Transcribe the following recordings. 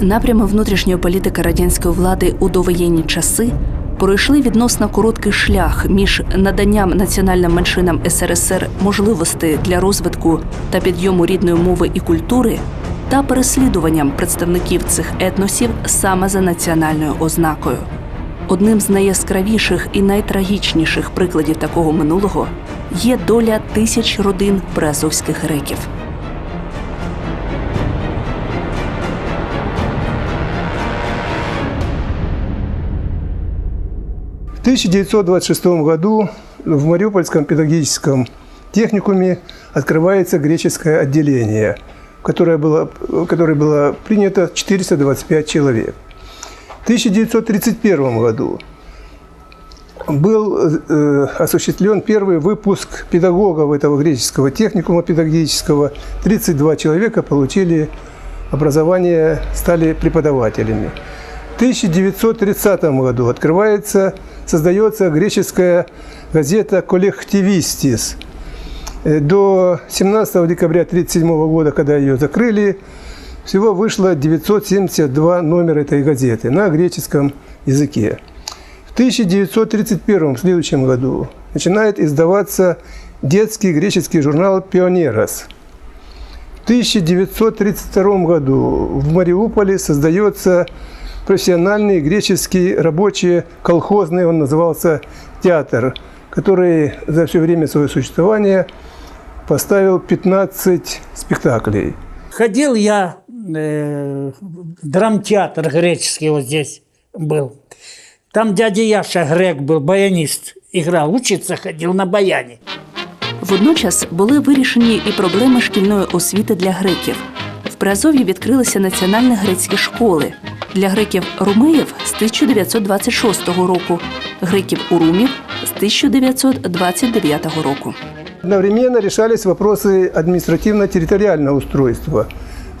Напрями внутрішньої політики радянської влади у довоєнні часи пройшли відносно короткий шлях між наданням національним меншинам СРСР можливостей для розвитку та підйому рідної мови і культури та переслідуванням представників цих етносів саме за національною ознакою. Одним з найяскравіших і найтрагічніших прикладів такого минулого є доля тисяч родин приазовських греків. 1926 году в Мариупольском педагогическом техникуме открывается греческое отделение, в которое было, которое было принято 425 человек. В 1931 году был э, осуществлен первый выпуск педагогов этого греческого техникума педагогического. 32 человека получили образование, стали преподавателями. В 1930 году открывается, создается греческая газета «Коллективистис». Э, До 17 декабря 1937 года, когда ее закрыли, всего вышло 972 номера этой газеты на греческом языке. В 1931 в следующем году начинает издаваться детский греческий журнал «Пионерос». В 1932 году в Мариуполе создается профессиональный греческий рабочий колхозный, он назывался театр, который за все время своего существования поставил 15 спектаклей. Ходил я э, в драмтеатр греческий вот здесь был. Там дядя Яша грек был, баянист, играл, учиться ходил на баяне. Водночас були вирішені і проблеми шкільної освіти для греків. В Приазов'ї відкрилися національні грецькі школи для греків румеїв з 1926 року, греків урумів з 1929 року. Одновременно решались вопросы административно-территориального устройства.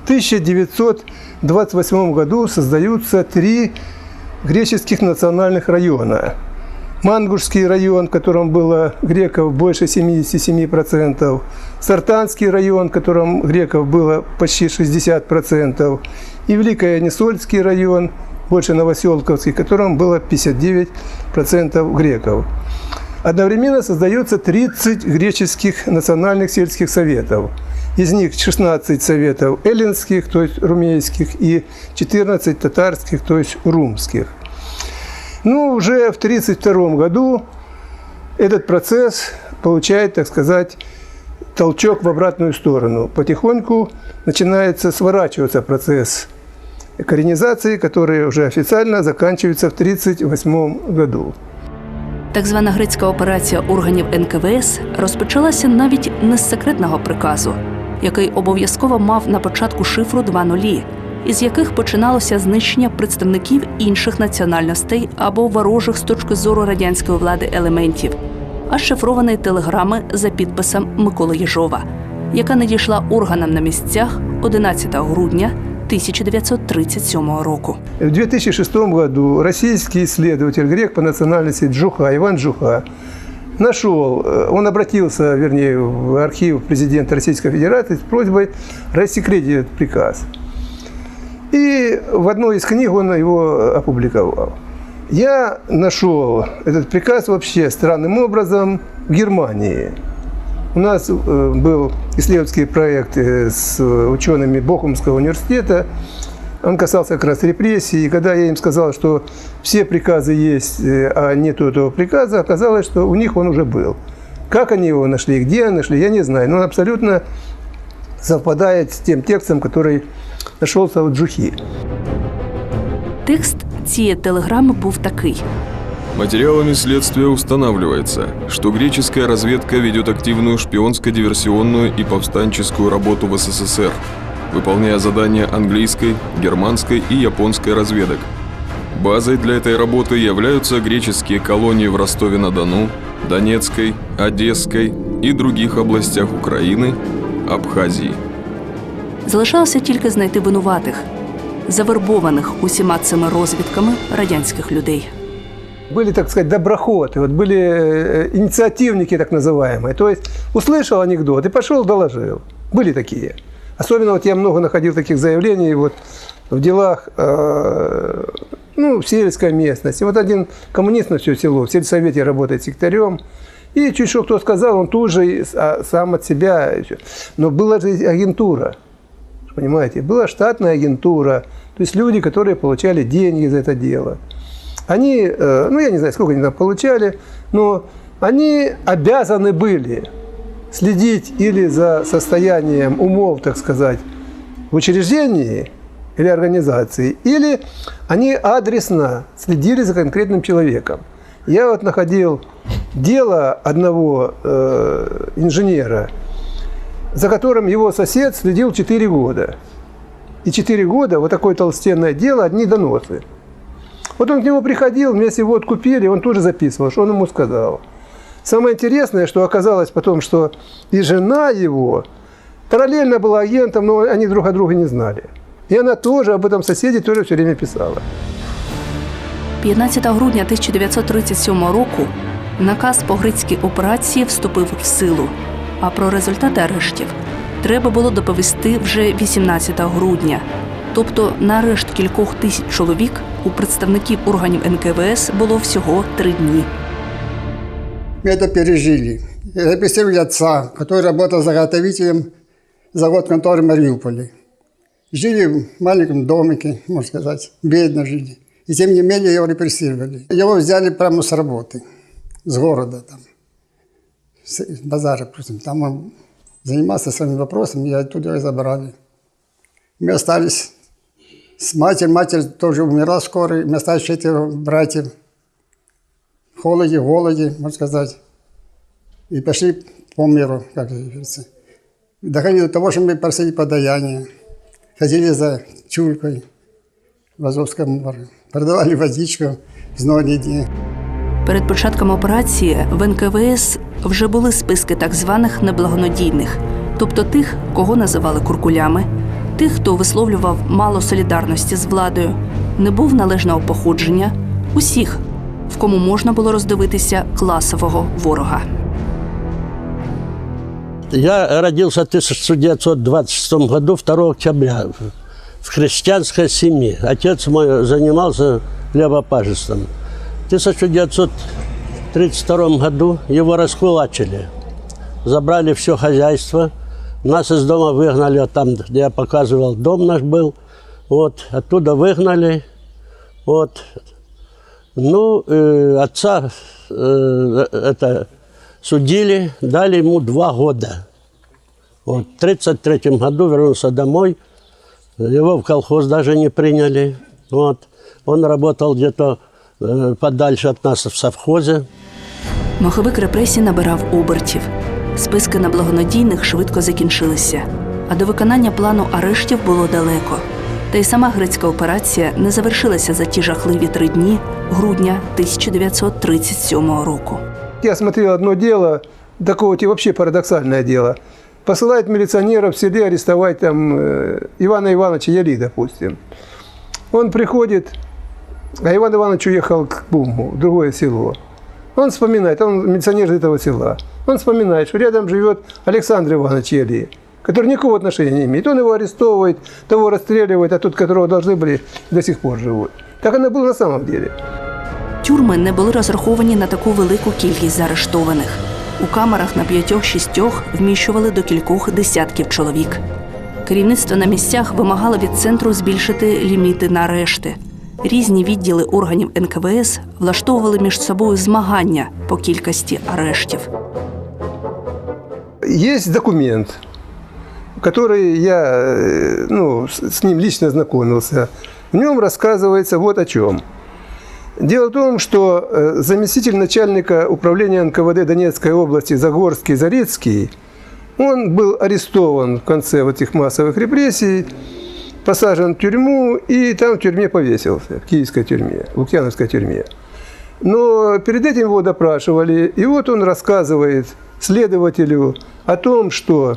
В 1928 году создаются три греческих национальных района. Мангушский район, в котором было греков больше 77%, Сартанский район, в котором греков было почти 60%, и Великоянисольский район, больше Новоселковский, в котором было 59% греков. Одновременно создается 30 греческих национальных сельских советов. Из них 16 советов эллинских, то есть румейских, и 14 татарских, то есть румских. Ну, уже в 1932 году этот процесс получает, так сказать, толчок в обратную сторону. Потихоньку начинается сворачиваться процесс коренизации, который уже официально заканчивается в 1938 году. Так звана грецька операція органів НКВС розпочалася навіть не з секретного приказу, який обов'язково мав на початку шифру два нулі, із яких починалося знищення представників інших національностей або ворожих з точки зору радянської влади елементів, а шифрованої телеграми за підписом Миколи Єжова, яка надійшла органам на місцях 11 грудня 1937 року. В 2006 году российский исследователь грек по национальности Джуха, Иван Джуха, нашел, э, он обратился, вернее, в архив президента Российской Федерации с просьбой рассекретить этот приказ. И в одной из книг он его опубликовал. Я нашел этот приказ вообще странным образом в Германии. У нас э, был исследовательский проект э, с учеными Бохумского университета. Он касался как раз репрессий. И когда я им сказал, что все приказы есть, э, а нету этого приказа, оказалось, что у них он уже был. Как они его нашли, где нашли, я не знаю. Но он абсолютно совпадает с тем текстом, который нашелся у Джухи. Текст цієї телеграми був такий: Материалами следствия устанавливается, что греческая разведка ведет активную шпионско-диверсионную и повстанческую работу в СССР, выполняя задания английской, германской и японской разведок. Базой для этой работы являются греческие колонии в Ростове-на-Дону, Донецкой, Одесской и других областях Украины, Абхазии. залишалося тільки знайти винуватих, завербованих усіма цими розвідками радянських людей. Были, так сказать, доброходы, вот были э, инициативники так называемые. То есть услышал анекдот и пошел доложил. Были такие. Особенно вот я много находил таких заявлений вот в делах, э, ну, в сельской местности. Вот один коммунист на все село, в сельсовете работает секретарем, и чуть что кто сказал, он тут же а, сам от себя. Но была же агентура, понимаете, была штатная агентура, то есть люди, которые получали деньги за это дело. Они, э, ну я не знаю, сколько они там получали, но они обязаны были следить или за состоянием умов, так сказать, в учреждении или организации, или они адресно следили за конкретным человеком. Я вот находил дело одного э, инженера, за которым его сосед следил 4 года. И 4 года вот такое толстенное дело, одни доносы. Вот он к нему приходил, вместе вот купили, он тоже записывал, что он ему сказал. Самое интересное, что оказалось потом, что и жена его параллельно была агентом, но они друг о друге не знали. И она тоже об этом соседе тоже все время писала. 15 грудня 1937 року наказ по грицькій операції вступив в силу, а про результати арештів треба було доповісти вже 18 грудня. Тобто на арешт кількох тисяч чоловік у представників органів НКВС було всього три дні. Мы это пережили. Я репрессировали отца, который работал заготовителем завод конторы Мариуполе. Жили в маленьком домике, можно сказать, бедно жили. И тем не менее его репрессировали. Его взяли прямо с работы, с города там, с базара, просто. Там он занимался своими вопросами, и оттуда его забрали. Мы остались с матерью, матерь тоже умерла скоро, и мы остались четверо братьев в холоде, в голоде, можно сказать. По миру, как говорится. Доходили до того, что мы просили подаяние. Ходили за чулькой в Азовском море. Продавали водичку знойні дні. Перед початком операції в НКВС вже були списки так званих неблагонадійних, тобто тих, кого називали куркулями, тих, хто висловлював мало солідарності з владою, не був належного походження, усіх, в кому можна було роздивитися класового ворога. Я родился в 1926 году, 2 октября, в христианской семье. Отец мой занимался хлебопажеством. В 1932 году его раскулачили. Забрали все хозяйство. Нас из дома выгнали, вот там, где я показывал, дом наш был. Вот, оттуда выгнали. Вот. Ну, э, отца э, это судили, дали ему два года. Вот, в 1933 году вернулся домой, его в колхоз даже не приняли. Вот. Он работал где-то э, подальше от нас в совхозе. Маховик репресій набирав обертів. Списки на благонадійних швидко закінчилися, а до виконання плану арештів було далеко. Та й сама грецька операція не завершилася за ті жахливі три дні грудня 1937 року. Я смотрел одно дело, и вообще парадоксальное дело. Посылает милиционера в селе арестовать там э, Ивана Ивановича Яли, допустим. Он приходит, а Иван Иванович уехал к Буму, в другое село. Он вспоминает, он милиционер из этого села. Он вспоминает, что рядом живет Александр Иванович Яли, который никакого отношения не имеет. Он его арестовывает, того расстреливает, а тот, которого должны были, до сих пор живут. Так оно было на самом деле. Тюрми не були розраховані на таку велику кількість заарештованих. У камерах на п'ятьох-шістьох вміщували до кількох десятків чоловік. Керівництво на місцях вимагало від центру збільшити ліміти на арешти. Різні відділи органів НКВС влаштовували між собою змагання по кількості арештів. Есть документ, который я э, ну, с с ним лично знакомился. В нем рассказывается вот о чем. Дело в том, что э, заместитель начальника управления НКВД Донецкой области Загорский Зарецкий, он был арестован в конце вот этих массовых репрессий, посажен в тюрьму и там в тюрьме повесился, в киевской тюрьме, в Лукьяновской тюрьме. Но перед этим его допрашивали, и вот он рассказывает следователю о том, что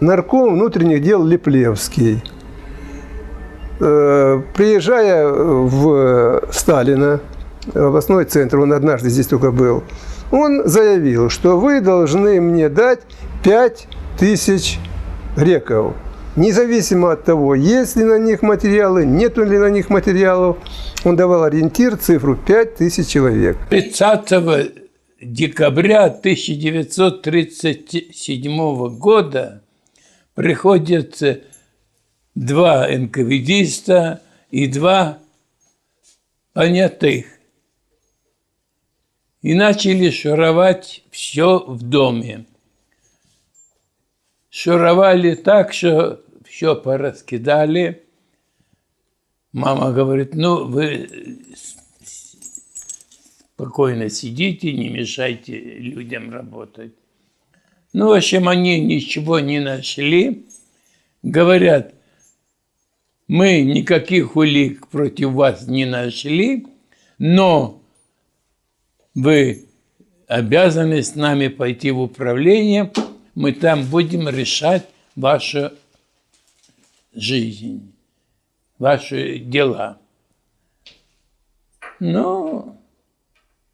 нарком внутренних дел Леплевский, э, приезжая в Сталина, в областной центр, он однажды здесь только был, он заявил, что вы должны мне дать 5 тысяч греков. Независимо от того, есть ли на них материалы, нету ли на них материалов, он давал ориентир, цифру 5000 человек. 30 декабря 1937 года приходят два НКВДиста и два понятых. И начали шуровать все в доме. Шуровали так, что все пораскидали. Мама говорит, ну, вы спокойно сидите, не мешайте людям работать. Ну, в общем, они ничего не нашли. Говорят, мы никаких улик против вас не нашли, но вы обязаны с нами пойти в управление, мы там будем решать вашу жизнь, ваши дела. Ну,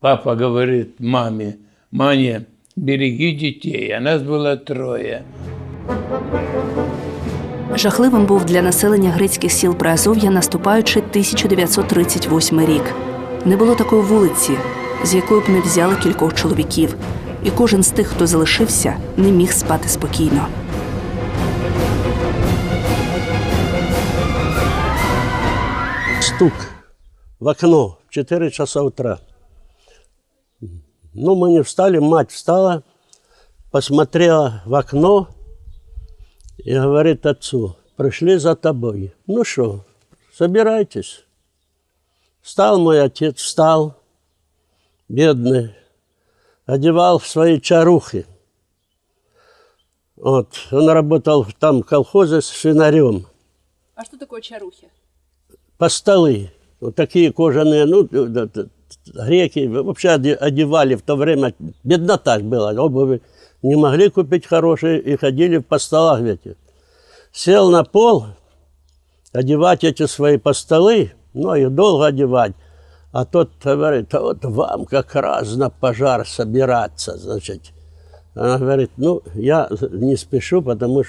Папа говорит маме, Маня, береги детей, а нас было трое. Жахливим був для населення грецьких сіл Приазов'я наступаючи 1938 рік. Не було такої вулиці, з якої б не взяли кількох чоловіків, і кожен з тих, хто залишився, не міг спати спокійно. Стук в окно в 4 часа утра. Ну, мы не встали, мать встала, посмотрела в окно и говорит отцу, пришли за тобой. Ну что, собирайтесь. Встал мой отец, встал, бедный, одевал в свои чарухи. Вот, он работал там в колхозе с шинарем. А що таке чарухи? Постолы, вот такие кожаные, ну, греки вообще оде- одевали в то время, беднота была, обуви не могли купить хорошие и ходили по столах эти. Сел на пол, одевать эти свои постолы, ну, их долго одевать. А тот говорит, а вот вам как раз на пожар собираться, значит. Она говорит, ну, я не спешу, потому что